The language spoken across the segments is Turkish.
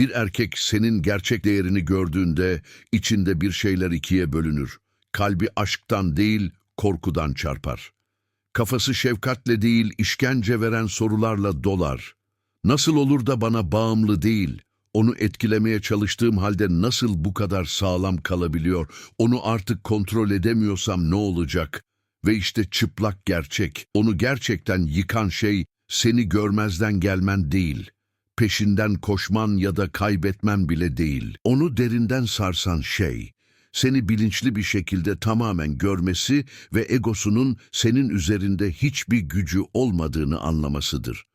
Bir erkek senin gerçek değerini gördüğünde içinde bir şeyler ikiye bölünür. Kalbi aşktan değil, korkudan çarpar. Kafası şefkatle değil, işkence veren sorularla dolar. Nasıl olur da bana bağımlı değil, onu etkilemeye çalıştığım halde nasıl bu kadar sağlam kalabiliyor, onu artık kontrol edemiyorsam ne olacak? Ve işte çıplak gerçek, onu gerçekten yıkan şey seni görmezden gelmen değil, peşinden koşman ya da kaybetmen bile değil. Onu derinden sarsan şey, seni bilinçli bir şekilde tamamen görmesi ve egosunun senin üzerinde hiçbir gücü olmadığını anlamasıdır.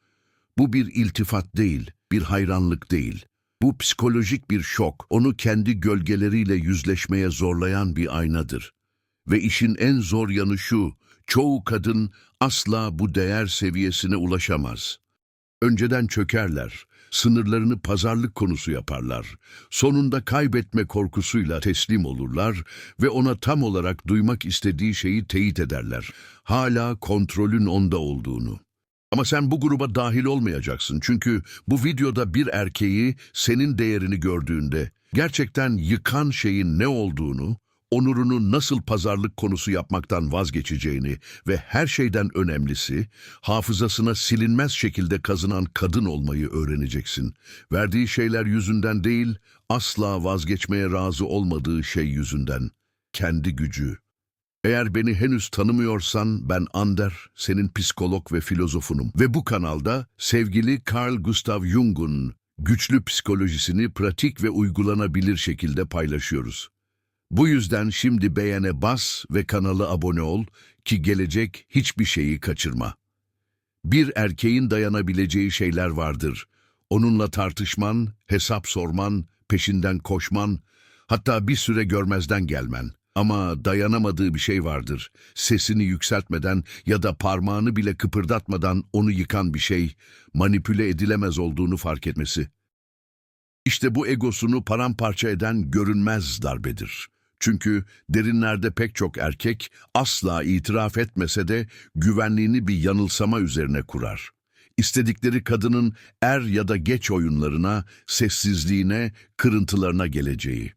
Bu bir iltifat değil, bir hayranlık değil. Bu psikolojik bir şok, onu kendi gölgeleriyle yüzleşmeye zorlayan bir aynadır. Ve işin en zor yanı şu, çoğu kadın asla bu değer seviyesine ulaşamaz. Önceden çökerler, sınırlarını pazarlık konusu yaparlar. Sonunda kaybetme korkusuyla teslim olurlar ve ona tam olarak duymak istediği şeyi teyit ederler. Hala kontrolün onda olduğunu. Ama sen bu gruba dahil olmayacaksın çünkü bu videoda bir erkeği senin değerini gördüğünde gerçekten yıkan şeyin ne olduğunu, onurunu nasıl pazarlık konusu yapmaktan vazgeçeceğini ve her şeyden önemlisi, hafızasına silinmez şekilde kazınan kadın olmayı öğreneceksin. Verdiği şeyler yüzünden değil, asla vazgeçmeye razı olmadığı şey yüzünden. Kendi gücü. Eğer beni henüz tanımıyorsan ben Ander, senin psikolog ve filozofunum. Ve bu kanalda sevgili Carl Gustav Jung'un güçlü psikolojisini pratik ve uygulanabilir şekilde paylaşıyoruz. Bu yüzden şimdi beğene bas ve kanala abone ol ki gelecek hiçbir şeyi kaçırma. Bir erkeğin dayanabileceği şeyler vardır. Onunla tartışman, hesap sorman, peşinden koşman, hatta bir süre görmezden gelmen. Ama dayanamadığı bir şey vardır. Sesini yükseltmeden ya da parmağını bile kıpırdatmadan onu yıkan bir şey, manipüle edilemez olduğunu fark etmesi. İşte bu egosunu paramparça eden görünmez darbedir. Çünkü derinlerde pek çok erkek asla itiraf etmese de güvenliğini bir yanılsama üzerine kurar. İstedikleri kadının er ya da geç oyunlarına, sessizliğine, kırıntılarına geleceği.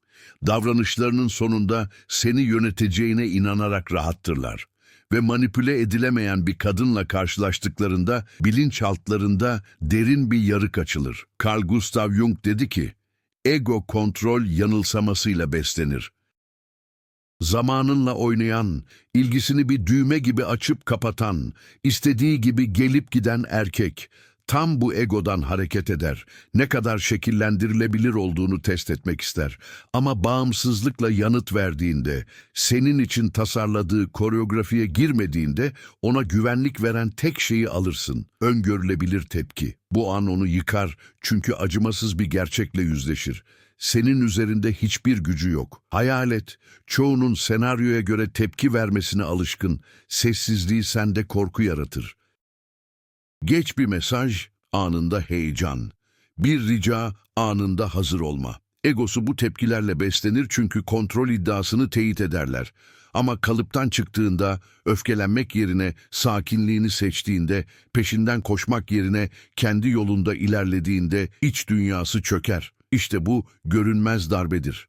Davranışlarının sonunda seni yöneteceğine inanarak rahattırlar. Ve manipüle edilemeyen bir kadınla karşılaştıklarında bilinçaltlarında derin bir yarık açılır. Carl Gustav Jung dedi ki, ego kontrol yanılsamasıyla beslenir. Zamanınla oynayan, ilgisini bir düğme gibi açıp kapatan, istediği gibi gelip giden erkek, tam bu egodan hareket eder. Ne kadar şekillendirilebilir olduğunu test etmek ister. Ama bağımsızlıkla yanıt verdiğinde, senin için tasarladığı koreografiye girmediğinde ona güvenlik veren tek şeyi alırsın. Öngörülebilir tepki. Bu an onu yıkar çünkü acımasız bir gerçekle yüzleşir. Senin üzerinde hiçbir gücü yok. Hayal et, çoğunun senaryoya göre tepki vermesine alışkın, sessizliği sende korku yaratır. Geç bir mesaj, anında heyecan. Bir rica, anında hazır olma. Egosu bu tepkilerle beslenir çünkü kontrol iddiasını teyit ederler. Ama kalıptan çıktığında, öfkelenmek yerine sakinliğini seçtiğinde, peşinden koşmak yerine kendi yolunda ilerlediğinde iç dünyası çöker. İşte bu görünmez darbedir.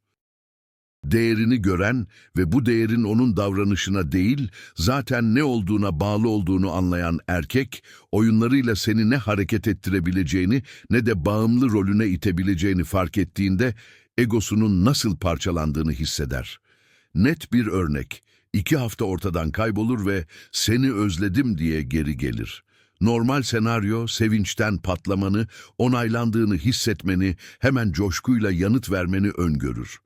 Değerini gören ve bu değerin onun davranışına değil, zaten ne olduğuna bağlı olduğunu anlayan erkek, oyunlarıyla seni ne hareket ettirebileceğini ne de bağımlı rolüne itebileceğini fark ettiğinde egosunun nasıl parçalandığını hisseder. Net bir örnek, iki hafta ortadan kaybolur ve seni özledim diye geri gelir. Normal senaryo, sevinçten patlamanı, onaylandığını hissetmeni, hemen coşkuyla yanıt vermeni öngörür.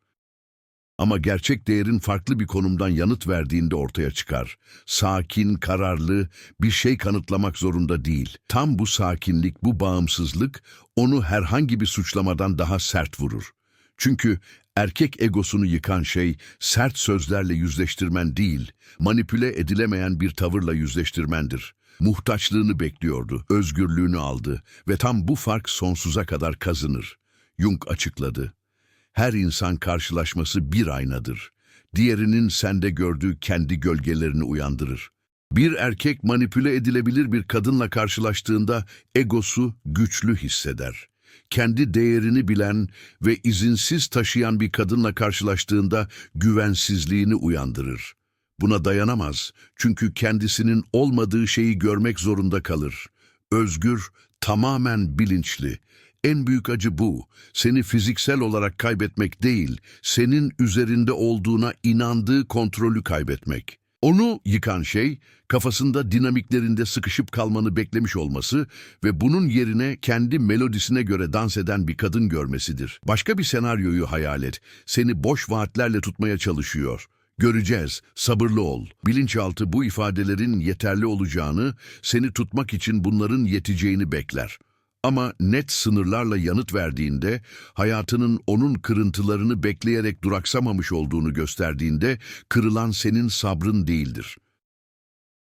Ama gerçek değerin farklı bir konumdan yanıt verdiğinde ortaya çıkar. Sakin, kararlı, bir şey kanıtlamak zorunda değil. Tam bu sakinlik, bu bağımsızlık onu herhangi bir suçlamadan daha sert vurur. Çünkü erkek egosunu yıkan şey sert sözlerle yüzleştirmen değil, manipüle edilemeyen bir tavırla yüzleştirmendir. Muhtaçlığını bekliyordu, özgürlüğünü aldı ve tam bu fark sonsuza kadar kazınır. Jung açıkladı. Her insan karşılaşması bir aynadır. Diğerinin sende gördüğü kendi gölgelerini uyandırır. Bir erkek manipüle edilebilir bir kadınla karşılaştığında egosu güçlü hisseder. kendi değerini bilen ve izinsiz taşıyan bir kadınla karşılaştığında güvensizliğini uyandırır. Buna dayanamaz çünkü kendisinin olmadığı şeyi görmek zorunda kalır. Özgür, tamamen bilinçli. En büyük acı bu. Seni fiziksel olarak kaybetmek değil, senin üzerinde olduğuna inandığı kontrolü kaybetmek. Onu yıkan şey, kafasında dinamiklerinde sıkışıp kalmanı beklemiş olması ve bunun yerine kendi melodisine göre dans eden bir kadın görmesidir. Başka bir senaryoyu hayal et. Seni boş vaatlerle tutmaya çalışıyor. Göreceğiz, sabırlı ol. Bilinçaltı bu ifadelerin yeterli olacağını, seni tutmak için bunların yeteceğini bekler. Ama net sınırlarla yanıt verdiğinde, hayatının onun kırıntılarını bekleyerek duraksamamış olduğunu gösterdiğinde, kırılan senin sabrın değildir.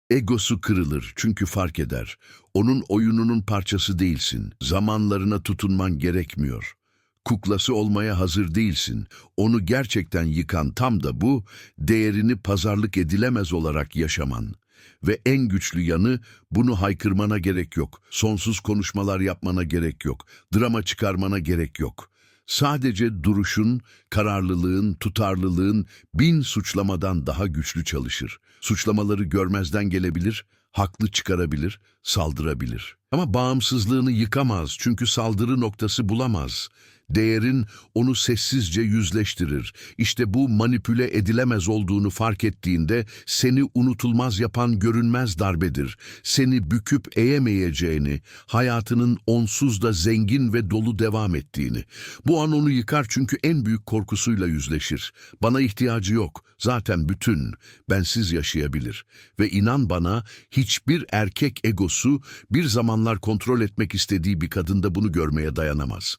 Egosu kırılır çünkü fark eder. Onun oyununun parçası değilsin. Zamanlarına tutunman gerekmiyor. Kuklası olmaya hazır değilsin. Onu gerçekten yıkan tam da bu, değerini pazarlık edilemez olarak yaşaman. Ve en güçlü yanı bunu haykırmana gerek yok. Sonsuz konuşmalar yapmana gerek yok. Drama çıkarmana gerek yok. Sadece duruşun, kararlılığın, tutarlılığın bin suçlamadan daha güçlü çalışır. Suçlamaları görmezden gelebilir, haklı çıkarabilir, saldırabilir. Ama bağımsızlığını yıkamaz çünkü saldırı noktası bulamaz. Değerin onu sessizce yüzleştirir. İşte bu manipüle edilemez olduğunu fark ettiğinde seni unutulmaz yapan görünmez darbedir. Seni büküp eğemeyeceğini, hayatının onsuz da zengin ve dolu devam ettiğini. Bu an onu yıkar çünkü en büyük korkusuyla yüzleşir. Bana ihtiyacı yok. Zaten bütün, bensiz yaşayabilir. Ve inan bana hiçbir erkek egosu bir zamanlar kontrol etmek istediği bir kadında bunu görmeye dayanamaz.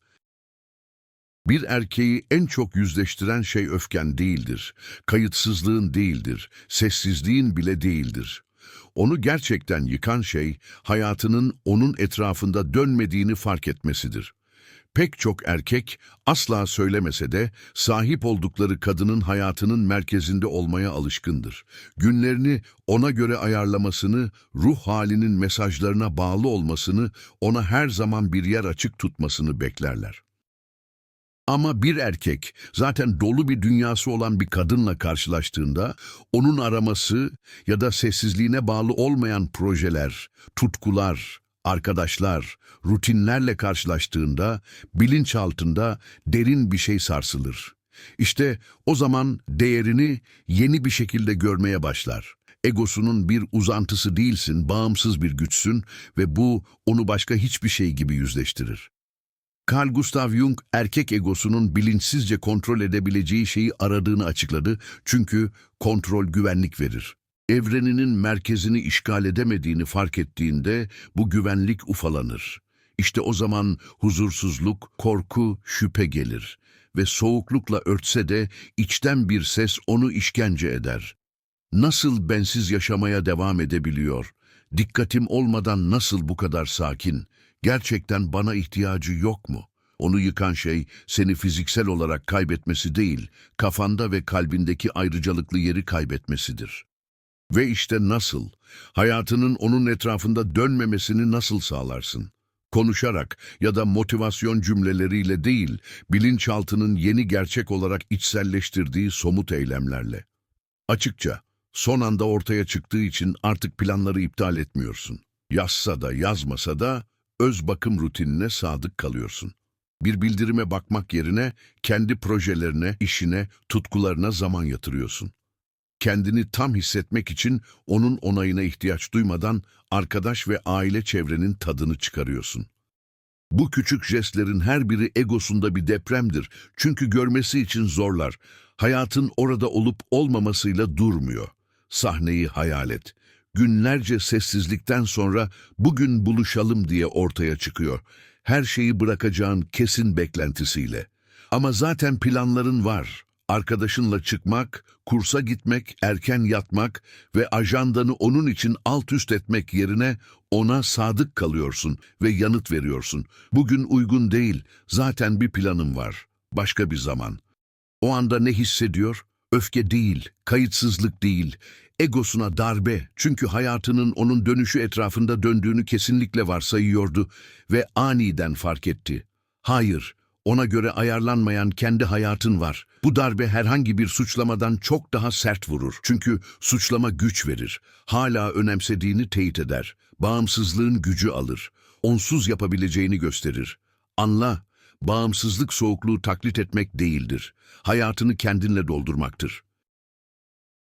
Bir erkeği en çok yüzleştiren şey öfken değildir, kayıtsızlığın değildir, sessizliğin bile değildir. Onu gerçekten yıkan şey, hayatının onun etrafında dönmediğini fark etmesidir. Pek çok erkek asla söylemese de sahip oldukları kadının hayatının merkezinde olmaya alışkındır. Günlerini ona göre ayarlamasını, ruh halinin mesajlarına bağlı olmasını, ona her zaman bir yer açık tutmasını beklerler. Ama bir erkek zaten dolu bir dünyası olan bir kadınla karşılaştığında onun araması ya da sessizliğine bağlı olmayan projeler, tutkular, arkadaşlar, rutinlerle karşılaştığında bilinçaltında derin bir şey sarsılır. İşte o zaman değerini yeni bir şekilde görmeye başlar. Egosunun bir uzantısı değilsin, bağımsız bir güçsün ve bu onu başka hiçbir şey gibi yüzleştirir. Carl Gustav Jung erkek egosunun bilinçsizce kontrol edebileceği şeyi aradığını açıkladı çünkü kontrol güvenlik verir. Evreninin merkezini işgal edemediğini fark ettiğinde bu güvenlik ufalanır. İşte o zaman huzursuzluk, korku, şüphe gelir ve soğuklukla örtse de içten bir ses onu işkence eder. Nasıl bensiz yaşamaya devam edebiliyor? Dikkatim olmadan nasıl bu kadar sakin? Gerçekten bana ihtiyacı yok mu? Onu yıkan şey seni fiziksel olarak kaybetmesi değil, kafanda ve kalbindeki ayrıcalıklı yeri kaybetmesidir. Ve işte nasıl? Hayatının onun etrafında dönmemesini nasıl sağlarsın? Konuşarak ya da motivasyon cümleleriyle değil, bilinçaltının yeni gerçek olarak içselleştirdiği somut eylemlerle. Açıkça, son anda ortaya çıktığı için artık planları iptal etmiyorsun. Yazsa da yazmasa da öz bakım rutinine sadık kalıyorsun. Bir bildirime bakmak yerine kendi projelerine, işine, tutkularına zaman yatırıyorsun. Kendini tam hissetmek için onun onayına ihtiyaç duymadan arkadaş ve aile çevrenin tadını çıkarıyorsun. Bu küçük jestlerin her biri egosunda bir depremdir. Çünkü görmesi için zorlar. Hayatın orada olup olmamasıyla durmuyor. Sahneyi hayal et. Günlerce sessizlikten sonra bugün buluşalım diye ortaya çıkıyor. Her şeyi bırakacağın kesin beklentisiyle. Ama zaten planların var. Arkadaşınla çıkmak, kursa gitmek, erken yatmak ve ajandanı onun için alt üst etmek yerine ona sadık kalıyorsun ve yanıt veriyorsun. Bugün uygun değil, zaten bir planım var. Başka bir zaman. O anda ne hissediyor? Öfke değil, kayıtsızlık değil, egosuna darbe. Çünkü hayatının onun dönüşü etrafında döndüğünü kesinlikle varsayıyordu ve aniden fark etti. Hayır, ona göre ayarlanmayan kendi hayatın var. Bu darbe herhangi bir suçlamadan çok daha sert vurur. Çünkü suçlama güç verir. Hala önemsediğini teyit eder. Bağımsızlığın gücü alır. Onsuz yapabileceğini gösterir. Anla, bağımsızlık soğukluğu taklit etmek değildir. Hayatını kendinle doldurmaktır.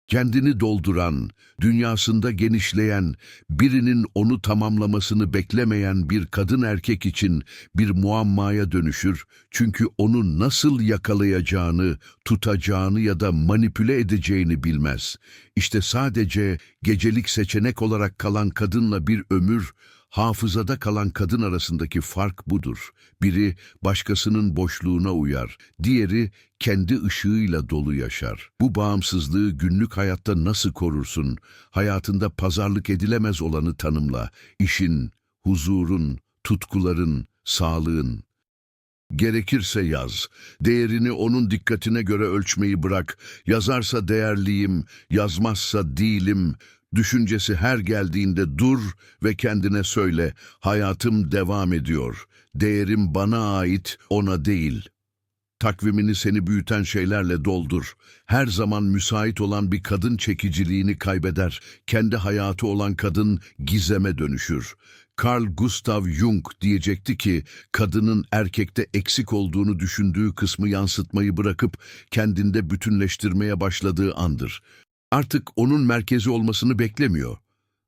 Kendini dolduran, dünyasında genişleyen, birinin onu tamamlamasını beklemeyen bir kadın erkek için bir muammaya dönüşür. Çünkü onu nasıl yakalayacağını, tutacağını ya da manipüle edeceğini bilmez. İşte sadece gecelik seçenek olarak kalan kadınla bir ömür, hafızada kalan kadın arasındaki fark budur. Biri başkasının boşluğuna uyar, diğeri kendi ışığıyla dolu yaşar. Bu bağımsızlığı günlük hayatta nasıl korursun? Hayatında pazarlık edilemez olanı tanımla. İşin, huzurun, tutkuların, sağlığın. Gerekirse yaz. Değerini onun dikkatine göre ölçmeyi bırak. Yazarsa değerliyim, yazmazsa değilim. Düşüncesi her geldiğinde dur ve kendine söyle. Hayatım devam ediyor. Değerim bana ait, ona değil. Takvimini seni büyüten şeylerle doldur. Her zaman müsait olan bir kadın çekiciliğini kaybeder. Kendi hayatı olan kadın gizeme dönüşür. Carl Gustav Jung diyecekti ki, kadının erkekte eksik olduğunu düşündüğü kısmı yansıtmayı bırakıp kendinde bütünleştirmeye başladığı andır. Artık onun merkezi olmasını beklemiyor.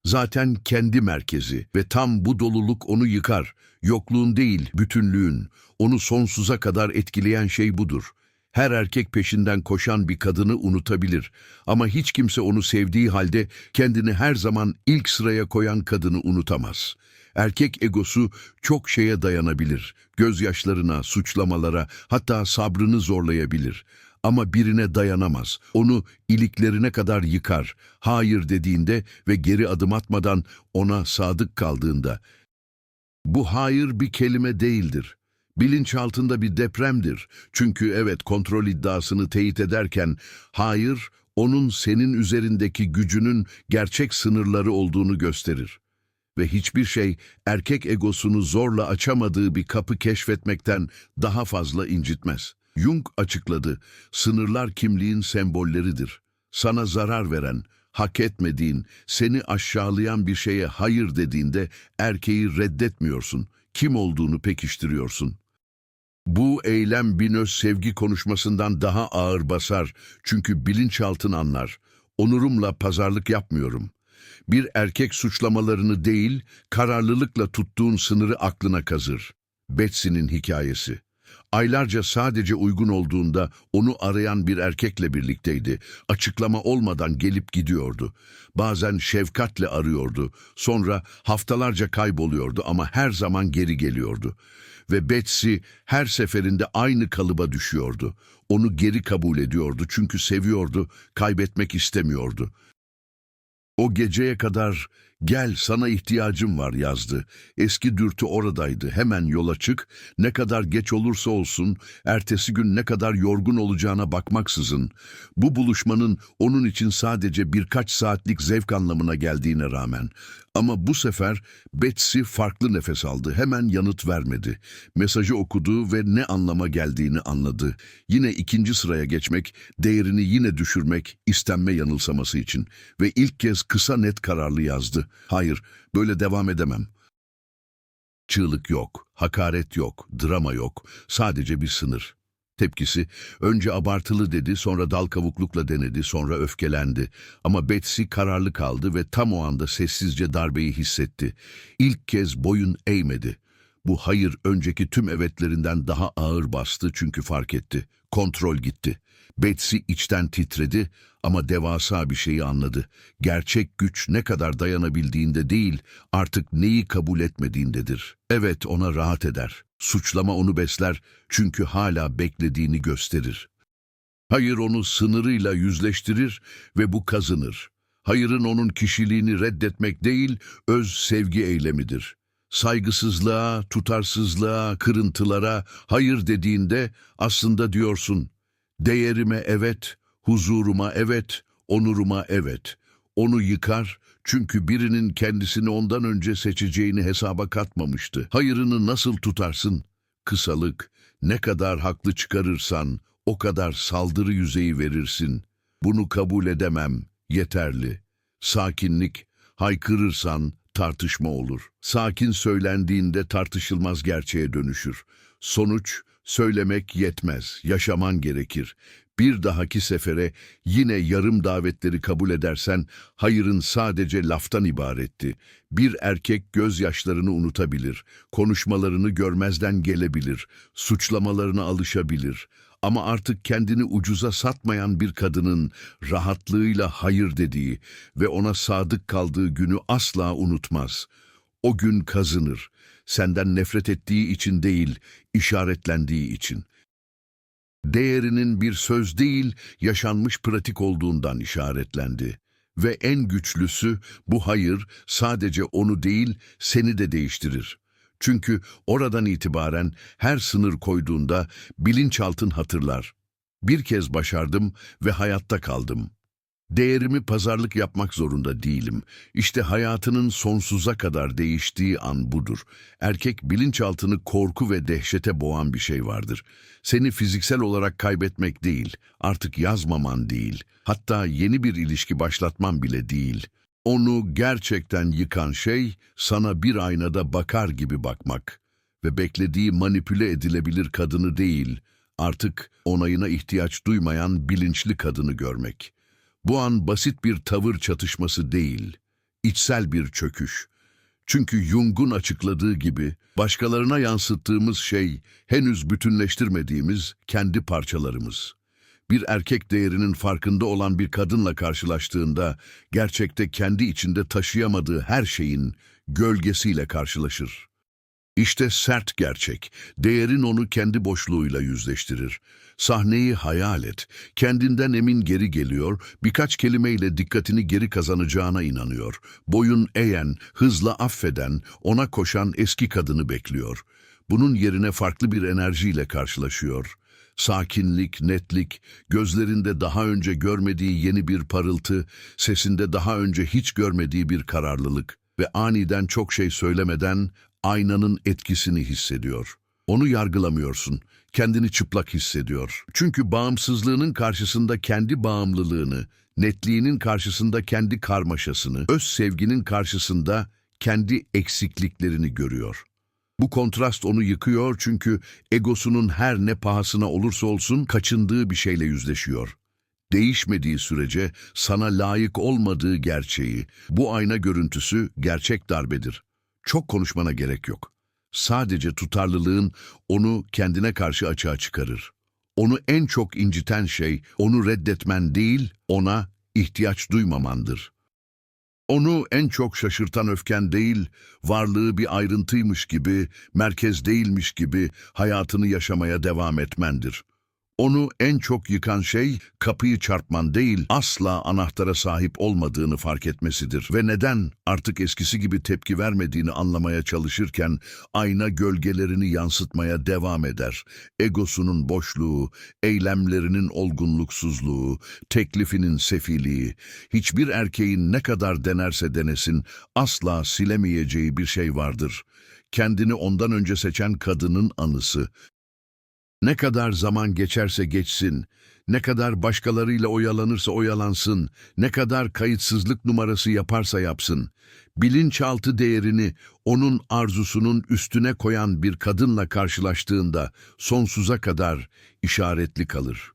Zaten kendi merkezi ve tam bu doluluk onu yıkar. Yokluğun değil, bütünlüğün. Onu sonsuza kadar etkileyen şey budur. Her erkek peşinden koşan bir kadını unutabilir. Ama hiç kimse onu sevdiği halde kendini her zaman ilk sıraya koyan kadını unutamaz. Erkek egosu çok şeye dayanabilir. Gözyaşlarına, suçlamalara, hatta sabrını zorlayabilir. Ama birine dayanamaz. Onu iliklerine kadar yıkar. Hayır dediğinde ve geri adım atmadan ona sadık kaldığında. Bu hayır bir kelime değildir. Bilinçaltında bir depremdir. Çünkü evet kontrol iddiasını teyit ederken hayır onun senin üzerindeki gücünün gerçek sınırları olduğunu gösterir. Ve hiçbir şey erkek egosunu zorla açamadığı bir kapı keşfetmekten daha fazla incitmez. Jung açıkladı, sınırlar kimliğin sembolleridir. Sana zarar veren, hak etmediğin, seni aşağılayan bir şeye hayır dediğinde erkeği reddetmiyorsun, kim olduğunu pekiştiriyorsun. Bu eylem bir öz sevgi konuşmasından daha ağır basar çünkü bilinçaltın anlar. Onurumla pazarlık yapmıyorum. Bir erkek suçlamalarını değil, kararlılıkla tuttuğun sınırı aklına kazır. Betsy'nin hikayesi. Aylarca sadece uygun olduğunda onu arayan bir erkekle birlikteydi. Açıklama olmadan gelip gidiyordu. Bazen şefkatle arıyordu. Sonra haftalarca kayboluyordu ama her zaman geri geliyordu. Ve Betsy her seferinde aynı kalıba düşüyordu. Onu geri kabul ediyordu çünkü seviyordu, kaybetmek istemiyordu. O geceye kadar gel sana ihtiyacım var yazdı. Eski dürtü oradaydı. Hemen yola çık. Ne kadar geç olursa olsun, ertesi gün ne kadar yorgun olacağına bakmaksızın. Bu buluşmanın onun için sadece birkaç saatlik zevk anlamına geldiğine rağmen. Ama bu sefer Betsy farklı nefes aldı. Hemen yanıt vermedi. Mesajı okudu ve ne anlama geldiğini anladı. Yine ikinci sıraya geçmek, değerini yine düşürmek, istenme yanılsaması için. Ve ilk kez kısa net kararlı yazdı. Hayır, böyle devam edemem. Çığlık yok, hakaret yok, drama yok, sadece bir sınır. Tepkisi, önce abartılı dedi, sonra dal kavuklukla denedi, sonra öfkelendi. Ama Betsy kararlı kaldı ve tam o anda sessizce darbeyi hissetti. İlk kez boyun eğmedi. Bu hayır önceki tüm evetlerinden daha ağır bastı çünkü fark etti. Kontrol gitti. Betsy içten titredi ama devasa bir şeyi anladı. Gerçek güç ne kadar dayanabildiğinde değil, artık neyi kabul etmediğindedir. Evet ona rahat eder. Suçlama onu besler çünkü hala beklediğini gösterir. Hayır onu sınırıyla yüzleştirir ve bu kazınır. Hayırın onun kişiliğini reddetmek değil, öz sevgi eylemidir. Saygısızlığa, tutarsızlığa, kırıntılara hayır dediğinde aslında diyorsun, değerime evet, huzuruma evet, onuruma evet. Onu yıkar çünkü birinin kendisini ondan önce seçeceğini hesaba katmamıştı. Hayırını nasıl tutarsın? kısalık, ne kadar haklı çıkarırsan o kadar saldırı yüzeyi verirsin. Bunu kabul edemem, yeterli. Sakinlik, haykırırsan tartışma olur. Sakin söylendiğinde tartışılmaz gerçeğe dönüşür. Sonuç, söylemek yetmez, yaşaman gerekir. Bir dahaki sefere yine yarım davetleri kabul edersen hayırın sadece laftan ibaretti. Bir erkek gözyaşlarını unutabilir, konuşmalarını görmezden gelebilir, suçlamalarına alışabilir. Ama artık kendini ucuza satmayan bir kadının rahatlığıyla hayır dediği ve ona sadık kaldığı günü asla unutmaz. O gün kazınır. Senden nefret ettiği için değil, işaretlendiği için. Değerinin bir söz değil, yaşanmış pratik olduğundan işaretlendi. Ve en güçlüsü bu hayır sadece onu değil, seni de değiştirir. Çünkü oradan itibaren her sınır koyduğunda bilinçaltın hatırlar. Bir kez başardım ve hayatta kaldım. Değerimi pazarlık yapmak zorunda değilim. İşte hayatının sonsuza kadar değiştiği an budur. Erkek bilinçaltını korku ve dehşete boğan bir şey vardır. Seni fiziksel olarak kaybetmek değil, artık yazmaman değil, hatta yeni bir ilişki başlatman bile değil. Onu gerçekten yıkan şey sana bir aynada bakar gibi bakmak ve beklediği manipüle edilebilir kadını değil, artık onayına ihtiyaç duymayan bilinçli kadını görmek. Bu an basit bir tavır çatışması değil, içsel bir çöküş. Çünkü Jung'un açıkladığı gibi başkalarına yansıttığımız şey henüz bütünleştirmediğimiz kendi parçalarımız. Bir erkek değerinin farkında olan bir kadınla karşılaştığında gerçekte kendi içinde taşıyamadığı her şeyin gölgesiyle karşılaşır. İşte sert gerçek, değerin onu kendi boşluğuyla yüzleştirir. Sahneyi hayal et, kendinden emin geri geliyor, birkaç kelimeyle dikkatini geri kazanacağına inanıyor. Boyun eğen, hızla affeden, ona koşan eski kadını bekliyor. Bunun yerine farklı bir enerjiyle karşılaşıyor. Sakinlik, netlik, gözlerinde daha önce görmediği yeni bir parıltı, sesinde daha önce hiç görmediği bir kararlılık ve aniden çok şey söylemeden aynanın etkisini hissediyor. Onu yargılamıyorsun, kendini çıplak hissediyor. Çünkü bağımsızlığının karşısında kendi bağımlılığını, netliğinin karşısında kendi karmaşasını, öz sevginin karşısında kendi eksikliklerini görüyor. Bu kontrast onu yıkıyor çünkü egosunun her ne pahasına olursa olsun kaçındığı bir şeyle yüzleşiyor. Değişmediği sürece sana layık olmadığı gerçeği, bu ayna görüntüsü gerçek darbedir. Çok konuşmana gerek yok. Sadece tutarlılığın onu kendine karşı açığa çıkarır. Onu en çok inciten şey onu reddetmen değil, ona ihtiyaç duymamandır. Onu en çok şaşırtan öfken değil, varlığı bir ayrıntıymış gibi, merkez değilmiş gibi hayatını yaşamaya devam etmendir. Onu en çok yıkan şey kapıyı çarpman değil, asla anahtara sahip olmadığını fark etmesidir. Ve neden artık eskisi gibi tepki vermediğini anlamaya çalışırken ayna gölgelerini yansıtmaya devam eder. Egosunun boşluğu, eylemlerinin olgunluksuzluğu, teklifinin sefiliği, hiçbir erkeğin ne kadar denerse denesin asla silemeyeceği bir şey vardır. Kendini ondan önce seçen kadının anısı, ne kadar zaman geçerse geçsin, ne kadar başkalarıyla oyalanırsa oyalansın, ne kadar kayıtsızlık numarası yaparsa yapsın, bilinçaltı değerini onun arzusunun üstüne koyan bir kadınla karşılaştığında sonsuza kadar işaretli kalır.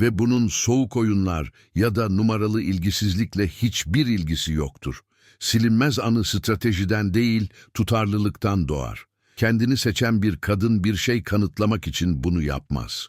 Ve bunun soğuk oyunlar ya da numaralı ilgisizlikle hiçbir ilgisi yoktur. Silinmez anı stratejiden değil, tutarlılıktan doğar. Kendini seçen bir kadın bir şey kanıtlamak için bunu yapmaz.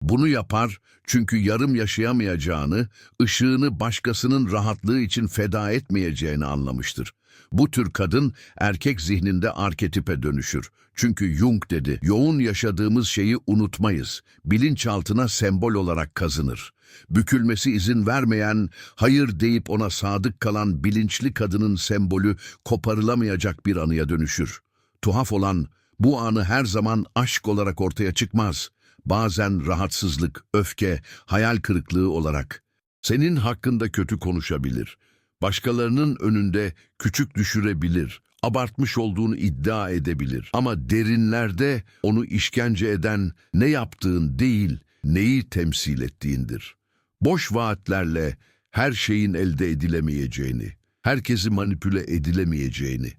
Bunu yapar çünkü yarım yaşayamayacağını, ışığını başkasının rahatlığı için feda etmeyeceğini anlamıştır. Bu tür kadın erkek zihninde arketipe dönüşür. Çünkü Jung dedi, yoğun yaşadığımız şeyi unutmayız. Bilinçaltına sembol olarak kazınır. Bükülmesi izin vermeyen, hayır deyip ona sadık kalan bilinçli kadının sembolü koparılamayacak bir anıya dönüşür. Tuhaf olan bu anı her zaman aşk olarak ortaya çıkmaz. Bazen rahatsızlık, öfke, hayal kırıklığı olarak. Senin hakkında kötü konuşabilir. Başkalarının önünde küçük düşürebilir. abartmış olduğunu iddia edebilir. Ama derinlerde onu işkence eden ne yaptığın değil, neyi temsil ettiğindir. Boş vaatlerle her şeyin elde edilemeyeceğini, herkesi manipüle edilemeyeceğini,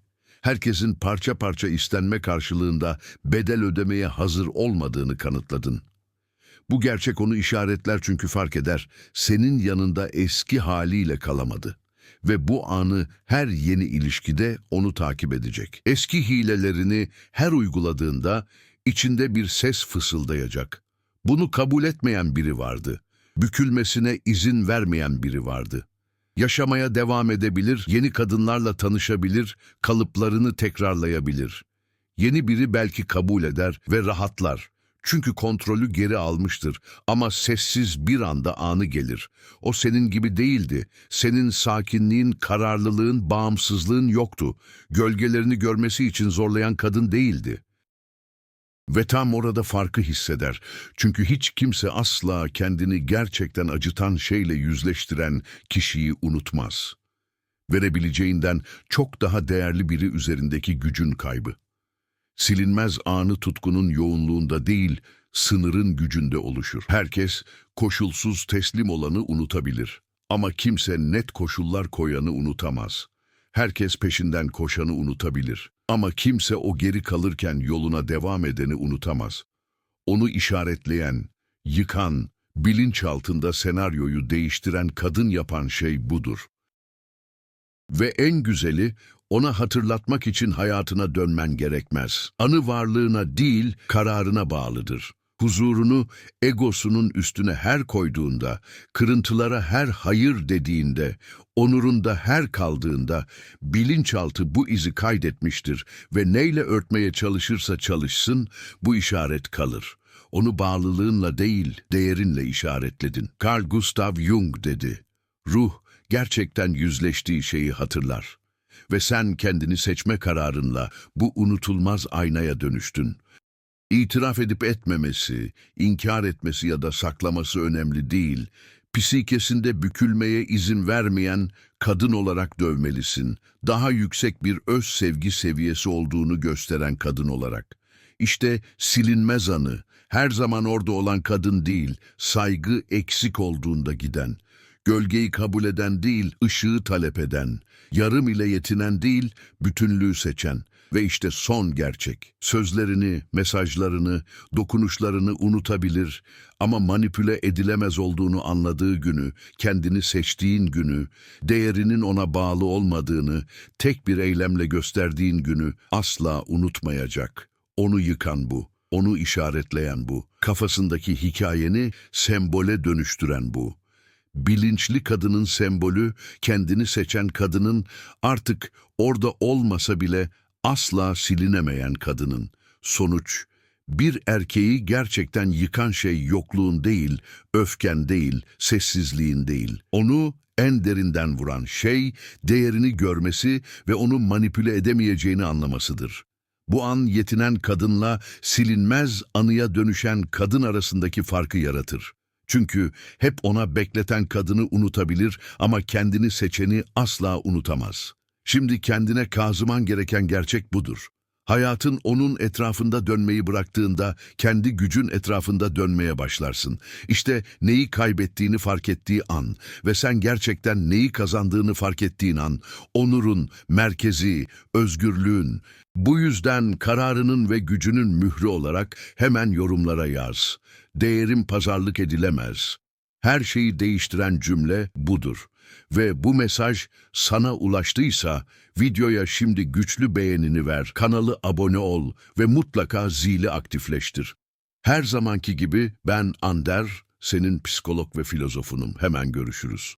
herkesin parça parça istenme karşılığında bedel ödemeye hazır olmadığını kanıtladın. Bu gerçek onu işaretler çünkü fark eder, senin yanında eski haliyle kalamadı. Ve bu anı her yeni ilişkide onu takip edecek. Eski hilelerini her uyguladığında içinde bir ses fısıldayacak. Bunu kabul etmeyen biri vardı. Bükülmesine izin vermeyen biri vardı. Yaşamaya devam edebilir, yeni kadınlarla tanışabilir, kalıplarını tekrarlayabilir. Yeni biri belki kabul eder ve rahatlar. Çünkü kontrolü geri almıştır ama sessiz bir anda anı gelir. O senin gibi değildi. Senin sakinliğin, kararlılığın, bağımsızlığın yoktu. Gölgelerini görmesi için zorlayan kadın değildi. Ve tam orada farkı hisseder. Çünkü hiç kimse asla kendini gerçekten acıtan şeyle yüzleştiren kişiyi unutmaz. Verebileceğinden çok daha değerli biri üzerindeki gücün kaybı. Silinmez anı tutkunun yoğunluğunda değil, sınırın gücünde oluşur. Herkes koşulsuz teslim olanı unutabilir. Ama kimse net koşullar koyanı unutamaz. Herkes peşinden koşanı unutabilir. Ama kimse o geri kalırken yoluna devam edeni unutamaz. Onu işaretleyen, yıkan, bilinçaltında senaryoyu değiştiren kadın yapan şey budur. Ve en güzeli, ona hatırlatmak için hayatına dönmen gerekmez. Anı varlığına değil, kararına bağlıdır. Huzurunu egosunun üstüne her koyduğunda, kırıntılara her hayır dediğinde, onurunda her kaldığında, bilinçaltı bu izi kaydetmiştir ve neyle örtmeye çalışırsa çalışsın, bu işaret kalır. Onu bağlılığınla değil, değerinle işaretledin. Carl Gustav Jung dedi. Ruh, gerçekten yüzleştiği şeyi hatırlar. Ve sen kendini seçme kararınla bu unutulmaz aynaya dönüştün. İtiraf edip etmemesi, inkar etmesi ya da saklaması önemli değil. Psikesinde bükülmeye izin vermeyen kadın olarak dövmelisin. Daha yüksek bir öz sevgi seviyesi olduğunu gösteren kadın olarak. İşte silinmez anı, her zaman orada olan kadın değil, saygı eksik olduğunda giden. Gölgeyi kabul eden değil, ışığı talep eden. Yarım ile yetinen değil, bütünlüğü seçen. Ve işte son gerçek. Sözlerini, mesajlarını, dokunuşlarını unutabilir ama manipüle edilemez olduğunu anladığı günü, kendini seçtiğin günü, değerinin ona bağlı olmadığını tek bir eylemle gösterdiğin günü asla unutmayacak. Onu yıkan bu, onu işaretleyen bu, kafasındaki hikayeni sembole dönüştüren bu bilinçli kadının sembolü, kendini seçen kadının artık orada olmasa bile asla silinemeyen kadının. Sonuç, bir erkeği gerçekten yıkan şey yokluğun değil, öfken değil, sessizliğin değil. Onu en derinden vuran şey, değerini görmesi ve onu manipüle edemeyeceğini anlamasıdır. Bu an yetinen kadınla silinmez anıya dönüşen kadın arasındaki farkı yaratır. Çünkü hep ona bekleten kadını unutabilir ama kendini seçeni asla unutamaz. Şimdi kendine kazıman gereken gerçek budur. Hayatın onun etrafında dönmeyi bıraktığında kendi gücün etrafında dönmeye başlarsın. İşte neyi kaybettiğini fark ettiği an ve sen gerçekten neyi kazandığını fark ettiğin an, onurun, merkezi, özgürlüğün, bu yüzden kararının ve gücünün mührü olarak hemen yorumlara yaz. Değerim pazarlık edilemez. Her şeyi değiştiren cümle budur. Ve bu mesaj sana ulaştıysa videoya şimdi güçlü beğenini ver, kanalı abone ol ve mutlaka zili aktifleştir. Her zamanki gibi ben Ander, senin psikolog ve filozofunum. Hemen görüşürüz.